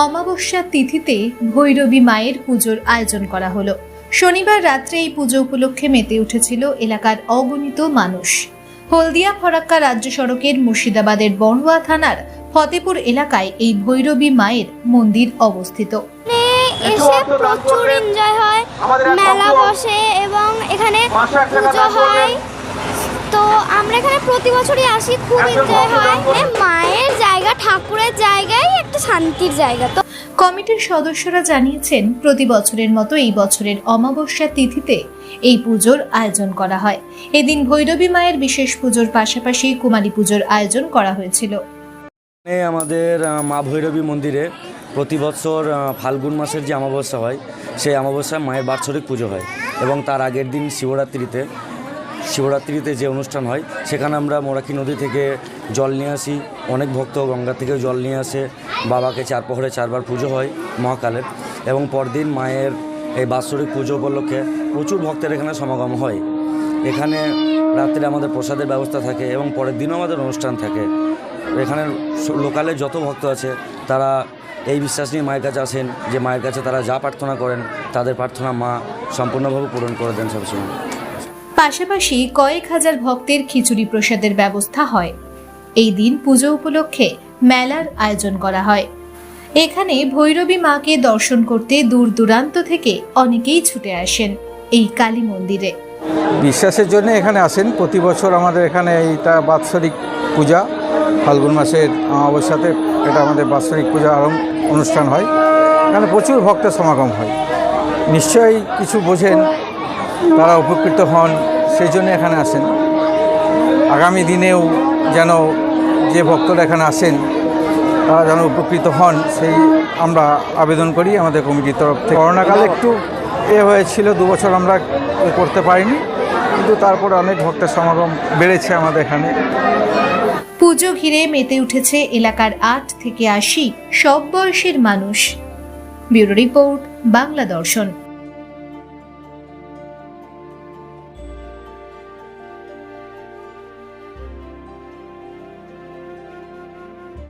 অমাবস্যা তিথিতে ভৈরবী মায়ের পুজোর আয়োজন করা হলো। শনিবার রাত্রে এই পুজো উপলক্ষে মেতে উঠেছিল এলাকার অগণিত মানুষ। হলদিয়া ফরাক্কা রাজ্য সড়কের মুর্শিদাবাদের বড়ুয়া থানার ফতেপুর এলাকায় এই ভৈরবী মায়ের মন্দির অবস্থিত। এসে প্রচুর এনজয় হয়। মেলা বসে এবং এখানে পুজো হয়। তো আমরা এখানে প্রতি বছরই আসি খুব এনজয় হয়। মায়ের জায়গা ঠাকুরের জায়গায় একটা শান্তির জায়গা। তো কমিটির সদস্যরা জানিয়েছেন প্রতি বছরের মতো এই বছরের অমাবস্যা তিথিতে এই পুজোর আয়োজন করা হয়। এদিন ভৈরবী মায়ের বিশেষ পুজোর পাশাপাশি কুমারী পুজোর আয়োজন করা হয়েছিল। আমাদের মা ভৈরবী মন্দিরে প্রতি বছর ফাল্গুন মাসের যে অমাবস্যা হয় সেই অমাবস্যায় মায়ের বাৎসরিক পুজো হয় এবং তার আগের দিন শিবরাত্রিতে শিবরাত্রিতে যে অনুষ্ঠান হয়, সেখানে আমরা মোরাকি নদী থেকে জল নিয়ে আসি। অনেক ভক্ত গঙ্গা থেকে জল নিয়ে আসে। বাবাকে চার প্রহরে চারবার পুজো হয় মহাকালের। এবং পরদিন মায়ের এই বাৎসরিক পুজো উপলক্ষে প্রচুর ভক্তের এখানে সমাগম হয়। এখানে রাত্রে আমাদের প্রসাদের ব্যবস্থা থাকে এবং পরের দিনও আমাদের অনুষ্ঠান থাকে। এখানে লোকালে যত ভক্ত আছে, তারা এই বিশ্বাস নিয়ে মায়ের কাছে আসেন যে মায়ের কাছে তারা যা প্রার্থনা করেন, তাদের প্রার্থনা মা সম্পূর্ণভাবে পূরণ করে দেন সবসময়। পাশাপাশি কয়েক হাজার ভক্তের খিচুড়ি প্রসাদের ব্যবস্থা হয়। এই দিন পুজো উপলক্ষে মেলার আয়োজন করা হয়। এখানে ভৈরবী মাকে দর্শন করতে দূর দূরান্ত থেকে অনেকেই ছুটে আসেন এই কালী মন্দিরে। বিশ্বাসের জন্য এখানে আসেন। প্রতি বছর আমাদের এখানে এইটা বাৎসরিক পূজা। ফাল্গুন মাসের অমাবস্যাতে এটা আমাদের বাৎসরিক পূজা আরম্ভ, অনুষ্ঠান হয়। এখানে প্রচুর ভক্তের সমাগম হয়। নিশ্চয়ই কিছু বোঝেন, তারা উপকৃত হন। সেই জন্য এখানে আসেন। আগামী দিনেও যেন যে ভক্তরা এখানে আসেন, তারা যেন উপকৃত হন, সেই আমরা আবেদন করি আমাদের কমিটির তরফ থেকে। করোনাকালে একটু এ হয়েছিল, দু বছর আমরা করতে পারিনি, কিন্তু তারপরে অনেক ভক্তের সমাগম বেড়েছে আমাদের এখানে। পুজো ঘিরে মেতে উঠেছে এলাকার আট থেকে আশি সব বয়সের মানুষ। ব্যুরো রিপোর্ট, বাংলা দর্শন।